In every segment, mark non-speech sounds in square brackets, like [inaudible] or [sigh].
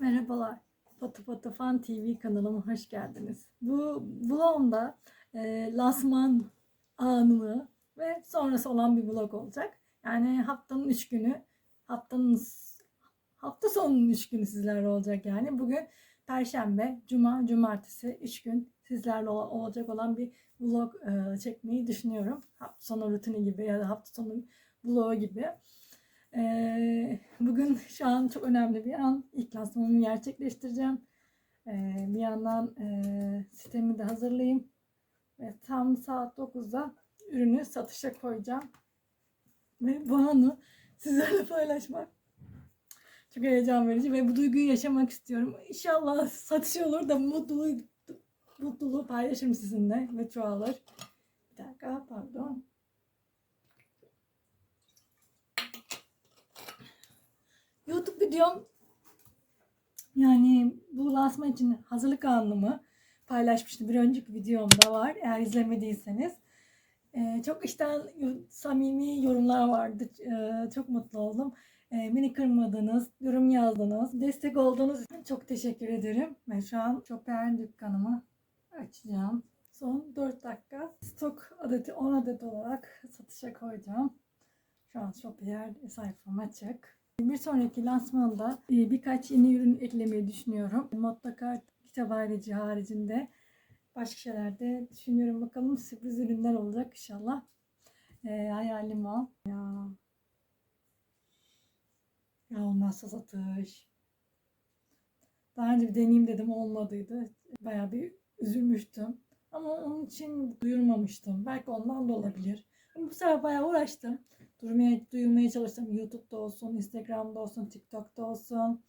Merhabalar. Patı Patı Fan TV kanalıma hoş geldiniz. Bu vlogumda e, lansman anını ve sonrası olan bir vlog olacak. Yani haftanın 3 günü, haftanın hafta sonunun 3 günü sizlerle olacak yani. Bugün Perşembe, Cuma, Cumartesi 3 gün sizlerle ol- olacak olan bir vlog e, çekmeyi düşünüyorum. Hafta sonu rutini gibi ya da hafta sonu vlogu gibi. Ee, bugün [laughs] şu an çok önemli bir an. İlk lansmanımı gerçekleştireceğim. Ee, bir yandan e, de hazırlayayım. Ve tam saat 9'da ürünü satışa koyacağım. Ve bu anı sizlerle paylaşmak çok heyecan verici ve bu duyguyu yaşamak istiyorum. İnşallah satış olur da mutluluğu, mutluluğu paylaşırım sizinle ve çoğalır. Bir dakika pardon. YouTube videom yani bu lansman için hazırlık anımı paylaşmıştım. Bir önceki videomda var. Eğer izlemediyseniz. Ee, çok işten samimi yorumlar vardı. Ee, çok mutlu oldum. Ee, beni kırmadınız, yorum yazdınız, destek olduğunuz için çok teşekkür ederim. Ben şu an Chopin dükkanımı açacağım. Son 4 dakika stok adeti 10 adet olarak satışa koyacağım. Şu an Chopin sayfam açık. Bir sonraki lansmanda e, birkaç yeni ürün eklemeyi düşünüyorum. Kart kitap ayrıcı haricinde başka şeyler de düşünüyorum. Bakalım sürpriz ürünler olacak inşallah. E, hayalim o. Ya. ya olmazsa satış. Daha önce bir deneyeyim dedim olmadıydı. Bayağı bir üzülmüştüm. Ama onun için duyurmamıştım. Belki ondan da olabilir. Bu sefer bayağı uğraştım durmaya, duyurmaya çalıştım. YouTube'da olsun, Instagram'da olsun, TikTok'ta olsun.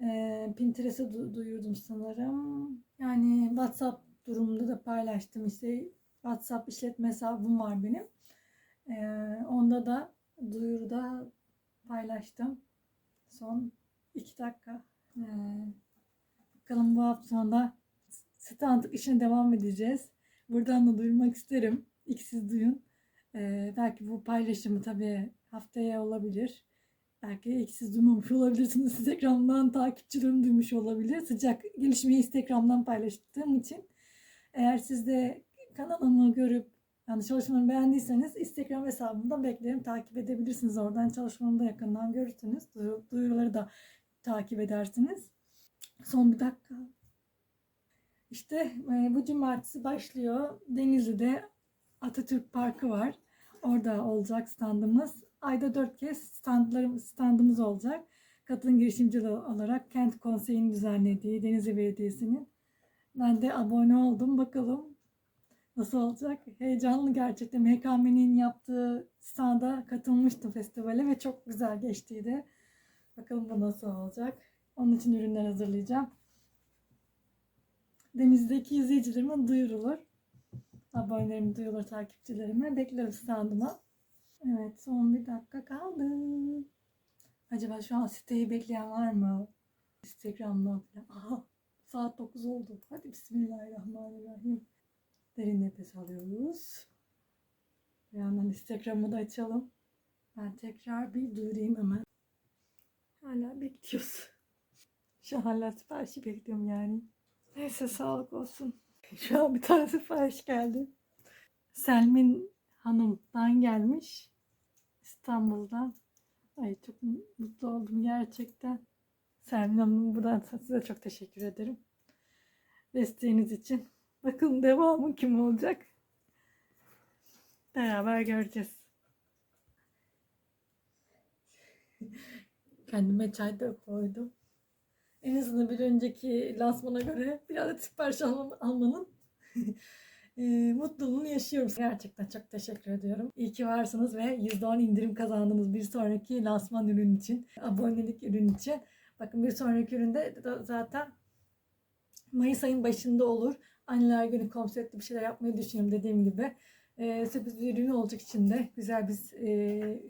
Ee, Pinterest'e du- duyurdum sanırım. Yani WhatsApp durumunda da paylaştım. İşte WhatsApp işletme hesabım var benim. Ee, onda da duyuruda paylaştım. Son iki dakika. Ee, bakalım bu hafta sonunda standlık işine devam edeceğiz. Buradan da duyurmak isterim. İlk siz duyun. Belki bu paylaşımı tabii haftaya olabilir. Belki ilk siz duymamış olabilirsiniz. [laughs] Instagram'dan takipçilerim duymuş olabilir. Sıcak gelişmeyi Instagram'dan paylaştığım için. Eğer siz de kanalımı görüp yani çalışmalarımı beğendiyseniz Instagram hesabımdan beklerim. Takip edebilirsiniz. Oradan çalışmamı da yakından görürsünüz. Duyur- Duyuruları da takip edersiniz. Son bir dakika. İşte bu cumartesi başlıyor. Denizli'de Atatürk Parkı var. Orada olacak standımız. Ayda dört kez standlarım, standımız olacak. Kadın girişimci olarak Kent Konseyi'nin düzenlediği Denizli Belediyesi'nin. Ben de abone oldum. Bakalım nasıl olacak. Heyecanlı gerçekten. MKM'nin yaptığı standa katılmıştım festivale ve çok güzel geçtiydi. Bakalım bu nasıl olacak. Onun için ürünler hazırlayacağım. Deniz'deki izleyicilerime duyurulur abonelerim duyulur takipçilerime. Beklerim standıma. Evet son bir dakika kaldı. Acaba şu an siteyi bekleyen var mı? Instagram'da falan. Aha saat 9 oldu. Hadi Bismillahirrahmanirrahim. Derin nefes alıyoruz. Bir yandan Instagram'ı da açalım. Ben tekrar bir duyurayım hemen. Hala bekliyoruz. Şu an hala siparişi bekliyorum yani. Neyse sağlık olsun. [laughs] Şu an bir tane sipariş geldi. Selmin Hanım'dan gelmiş. İstanbul'dan. Ay çok mutlu oldum gerçekten. Selmin Hanım buradan size çok teşekkür ederim. Desteğiniz için. Bakın devamı kim olacak? Beraber göreceğiz. [laughs] Kendime çay da koydum. En azından bir önceki lansmana göre biraz sipariş alman- almanın [laughs] e, mutluluğunu yaşıyorum. Gerçekten çok teşekkür ediyorum. İyi ki varsınız ve %10 indirim kazandınız bir sonraki lansman ürün için, abonelik ürün için. Bakın bir sonraki üründe de zaten Mayıs ayın başında olur. Anneler günü konseptli bir şeyler yapmayı düşünüyorum dediğim gibi. E, sürpriz bir ürün olacak içinde. Güzel bir e,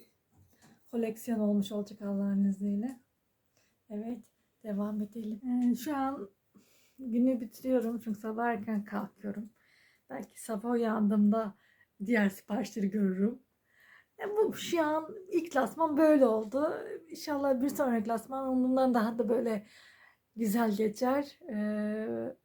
koleksiyon olmuş olacak Allah'ın izniyle. Evet. Devam edelim. Ee, şu an günü bitiriyorum çünkü sabah erken kalkıyorum. Belki sabah uyandığımda diğer siparişleri görürüm. E, bu şu an ilk klasman böyle oldu. İnşallah bir sonraki klasman bundan daha da böyle güzel geçer. Ee,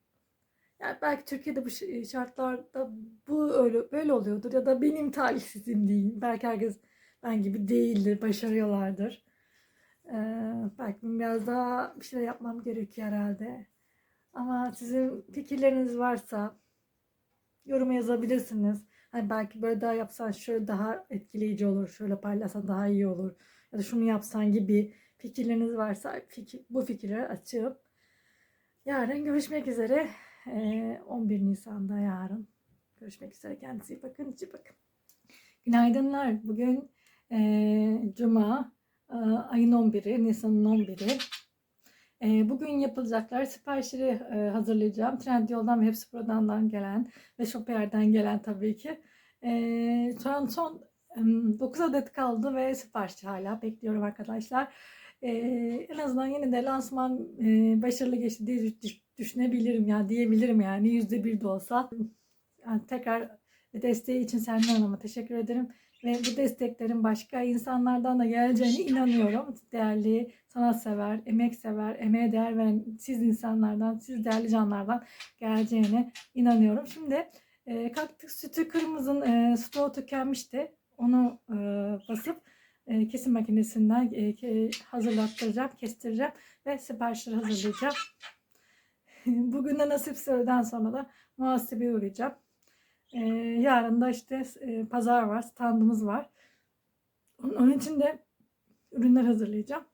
yani belki Türkiye'de bu şartlarda bu öyle böyle oluyordur ya da benim talihsizliğim değil. Belki herkes ben gibi değildir, başarıyorlardır. Ee, belki biraz daha bir şeyler yapmam gerekiyor herhalde. Ama sizin fikirleriniz varsa yoruma yazabilirsiniz. Hani belki böyle daha yapsan şöyle daha etkileyici olur, şöyle paylaşsan daha iyi olur. Ya da şunu yapsan gibi fikirleriniz varsa fikir, bu fikirleri açığım. Yarın görüşmek üzere. Ee, 11 Nisan'da yarın. Görüşmek üzere. Kendinize iyi bakın. iyi bakın. Günaydınlar. Bugün eee, Cuma. Ayın 11'i. Nisan'ın 11'i. Ee, bugün yapılacaklar siparişleri hazırlayacağım. Trendyol'dan ve Hepsi Buradan'dan gelen ve Shopier'den gelen tabii ki. Şu an son em, 9 adet kaldı ve sipariş hala bekliyorum arkadaşlar. En azından yine de lansman başarılı geçti diye düş- düşünebilirim ya diyebilirim yani yüzde bir de olsa. Yani tekrar desteği için Selma Hanım'a teşekkür ederim. Ve bu desteklerin başka insanlardan da geleceğine inanıyorum. Değerli sanatsever, emeksever, emeğe değer veren siz insanlardan, siz değerli canlardan geleceğine inanıyorum. Şimdi e, kalktık sütü kırmızın e, stoğu tükenmişti. Onu e, basıp e, kesim makinesinden e, hazırlattıracağım, kestireceğim ve siparişleri hazırlayacağım. [laughs] Bugün de nasipse öğleden sonra da muhasebeye uğrayacağım. Ee, yarın da işte e, pazar var, standımız var. Onun, onun için de ürünler hazırlayacağım.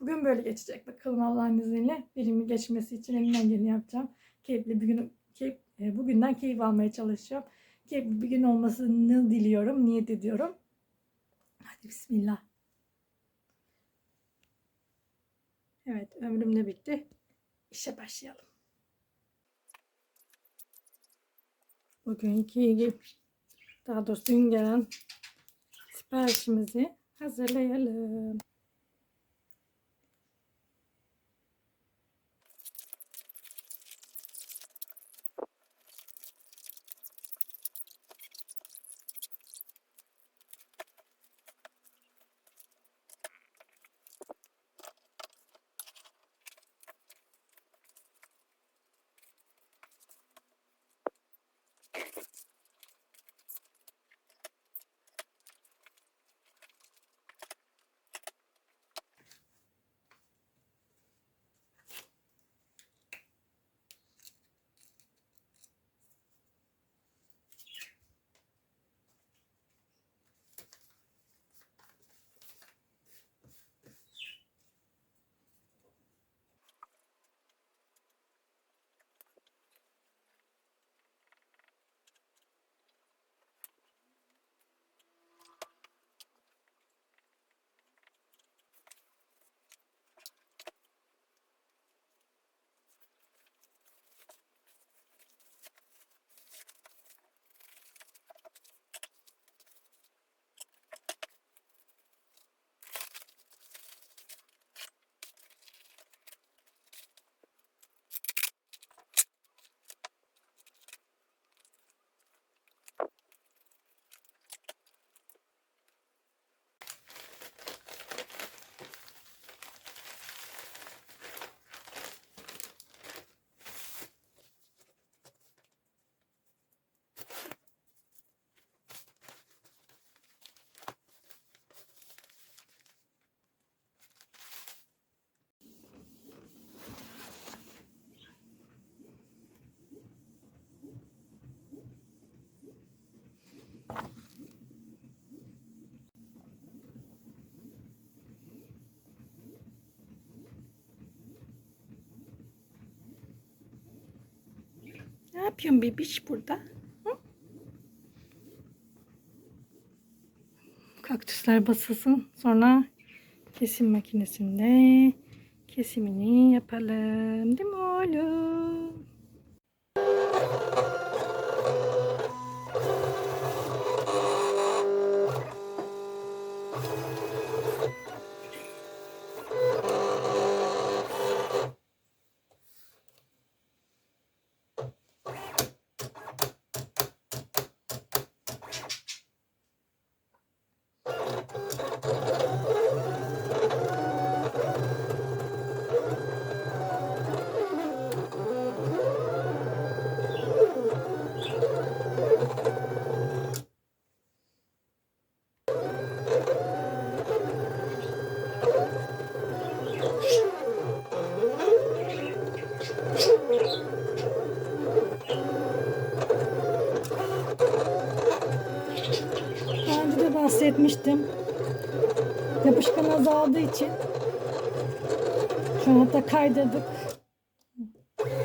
Bugün böyle geçecek. Bakalım Allah'ın izniyle birimi geçmesi için elimden geleni yapacağım. Keyifli bir gün, keyif, e, bugünden keyif almaya çalışacağım. Keyifli bir gün olmasını diliyorum, niyet ediyorum. Hadi bismillah. Evet, ömrüm de bitti. İşe başlayalım. Bugünkü daha doğrusu dün gelen siparişimizi hazırlayalım. Ne yapıyorsun bebiş burada? Hı? Kaktüsler basılsın. Sonra kesim makinesinde kesimini yapalım. Değil mi oğlum? Bahsetmiştim. Yapışkan azaldığı için şu an hatta kaydırdık.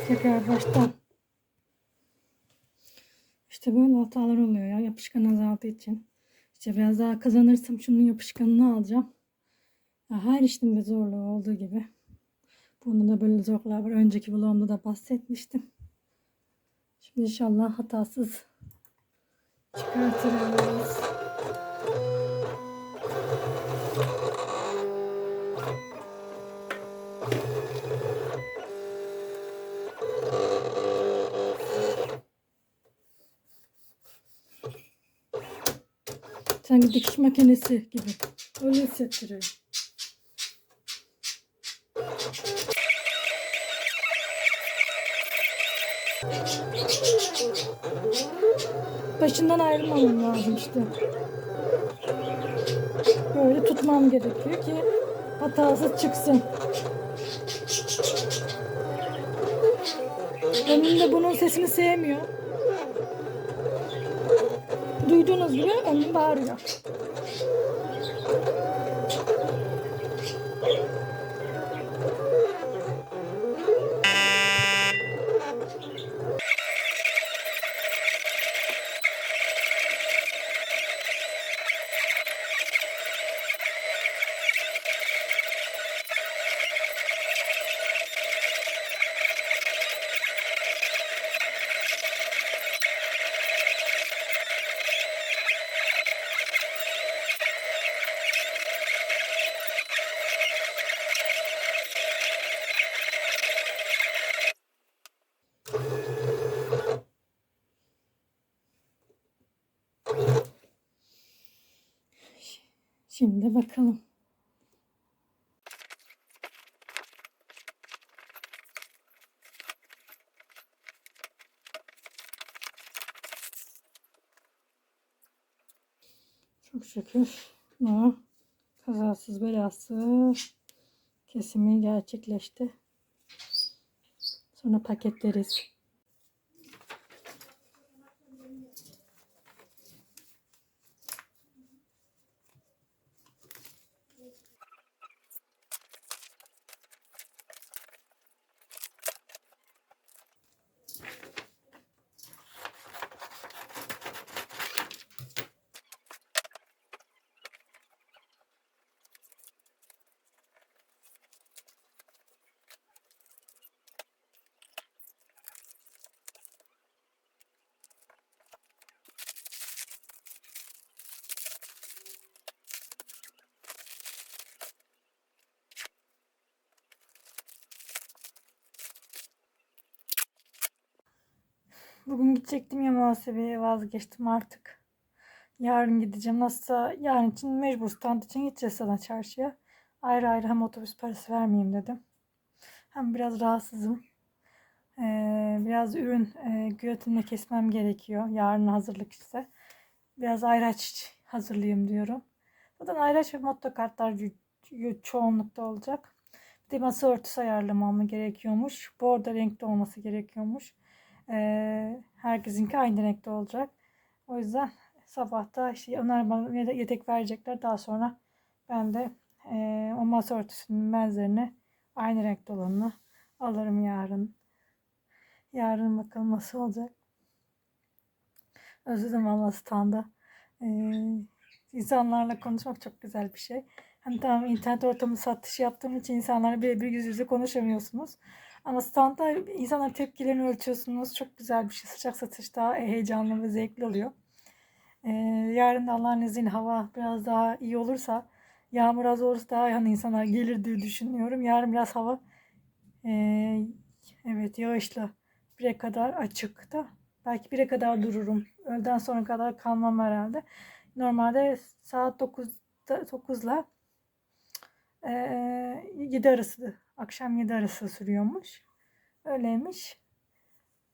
Tekrar baştan. İşte böyle hatalar oluyor ya yapışkan azaldığı için. İşte biraz daha kazanırsam şunun yapışkanını alacağım. Ya her işin bir zorluğu olduğu gibi. Bunda da böyle zorluklar var. Önceki vlogumda da bahsetmiştim. Şimdi inşallah hatasız çıkartırız. Sanki dikiş makinesi gibi. Öyle hissettiriyor. Başından ayrılmamam lazım işte. Böyle tutmam gerekiyor ki hatasız çıksın. Önüm de bunun sesini sevmiyor. Duyduğunuz gibi önüm bağırıyor. Bakalım. Çok şükür ama kazasız belasız kesimi gerçekleşti. Sonra paketleriz. Bugün gidecektim ya muhasebeye vazgeçtim artık. Yarın gideceğim. Nasılsa yarın için mecbur stand için gideceğiz sana çarşıya. Ayrı ayrı hem otobüs parası vermeyeyim dedim. Hem biraz rahatsızım. Ee, biraz ürün e, güvetimle kesmem gerekiyor. Yarın hazırlık işte. Biraz ayraç hazırlayayım diyorum. Zaten ayraç ve motto kartlar ço- çoğunlukta olacak. Bir de masa örtüsü ayarlamam gerekiyormuş. Bordo renkli olması gerekiyormuş. Ee, herkesinki aynı renkte olacak. O yüzden sabahta işte onlar bana yedek verecekler. Daha sonra ben de e, o masa örtüsünün benzerini aynı renkte olanını alırım yarın. Yarın bakalım nasıl olacak. Özledim valla standa. Ee, insanlarla konuşmak çok güzel bir şey. Hani tamam internet ortamı satış yaptığım için insanlarla birebir yüz yüze konuşamıyorsunuz. Ama standta insanların tepkilerini ölçüyorsunuz. Çok güzel bir şey. Sıcak satış daha heyecanlı ve zevkli oluyor. Ee, yarın da Allah'ın izniyle hava biraz daha iyi olursa, yağmur az olursa daha hani insanlar gelir diye düşünüyorum. Yarın biraz hava ee, evet yağışlı. Bire kadar açık da. Belki bire kadar dururum. Öğleden sonra kadar kalmam herhalde. Normalde saat 9'da 9'la ee, 7 arası akşam 7 arası sürüyormuş. Öyleymiş.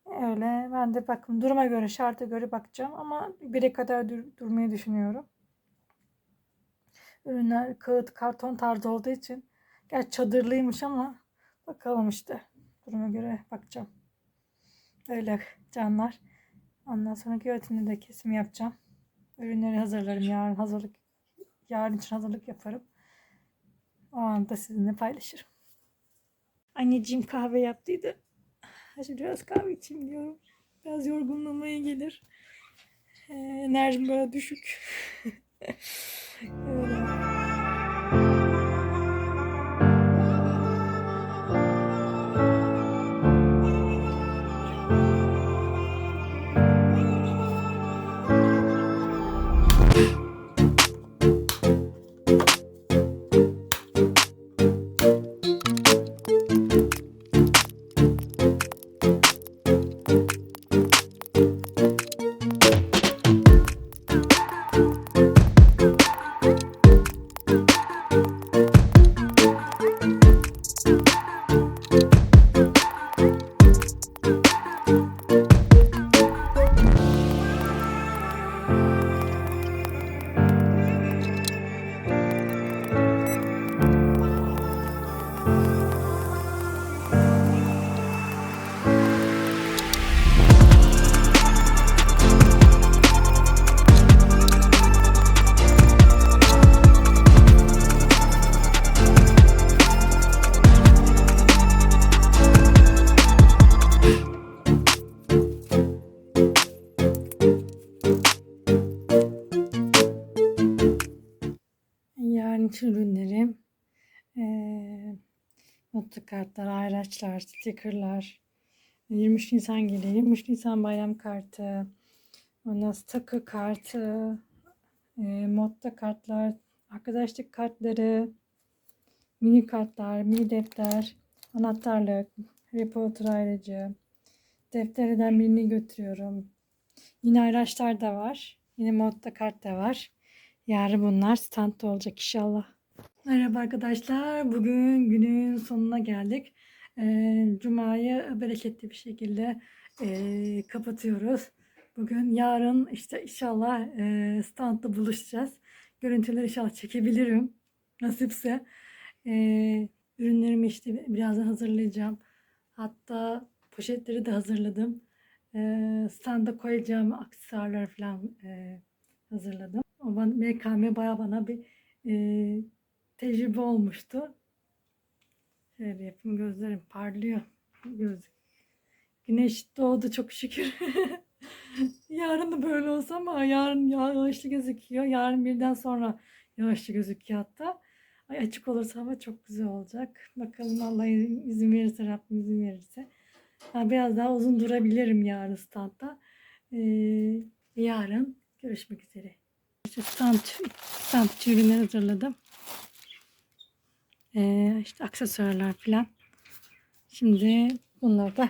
Öyle. Ben de bakın duruma göre, şarta göre bakacağım ama bire kadar dur- durmayı düşünüyorum. Ürünler kağıt, karton tarzı olduğu için gerçi çadırlıymış ama bakalım işte. Duruma göre bakacağım. Öyle canlar. Ondan sonra güvetimde de kesim yapacağım. Ürünleri hazırlarım yarın hazırlık yarın için hazırlık yaparım. O anda sizinle paylaşırım. Anneciğim kahve yaptıydı. Şimdi biraz kahve içeyim diyorum. Biraz yorgunluğuma iyi gelir. Ee, enerjim böyle düşük. [laughs] Öyle. Notlu kartlar, ayraçlar, stickerlar. 23 Nisan geliyor. 23 Nisan bayram kartı. Ondan takı kartı. eee modda kartlar. Arkadaşlık kartları. Mini kartlar, mini defter. Anahtarlık. Harry Potter ayrıcı. Defterden birini götürüyorum. Yine ayraçlar da var. Yine modda kart da var. Yarın bunlar standta olacak inşallah. Merhaba arkadaşlar. Bugün günün sonuna geldik. Ee, Cuma'yı bereketli bir şekilde e, kapatıyoruz. Bugün yarın işte inşallah e, standta buluşacağız. Görüntüleri inşallah çekebilirim. Nasipse. Ee, ürünlerimi işte birazdan hazırlayacağım. Hatta poşetleri de hazırladım. Standa koyacağım aksesuarları falan e, hazırladım. O bana, MKM baya bana bir e, tecrübe olmuştu. Şöyle yapayım gözlerim parlıyor. Göz. Güneş doğdu çok şükür. [laughs] yarın da böyle olsa ama yarın yağışlı gözüküyor. Yarın birden sonra yağışlı gözüküyor hatta. Ay açık olursa hava çok güzel olacak. Bakalım Allah izin verirse Rabbim izin verirse. Ha, biraz daha uzun durabilirim yarın standta. Ee, yarın görüşmek üzere. İşte stand, stand için ürünler hazırladım. Ee, işte aksesuarlar falan. Şimdi bunları da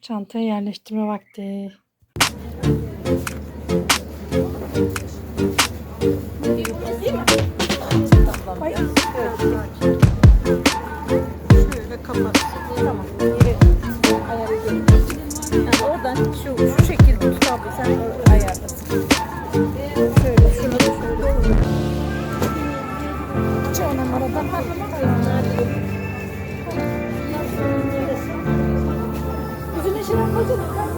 çantaya yerleştirme vakti. Şöyle kapat. Thank you.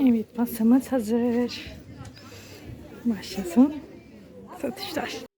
Evet masamız hazır. Başlasın satışlar.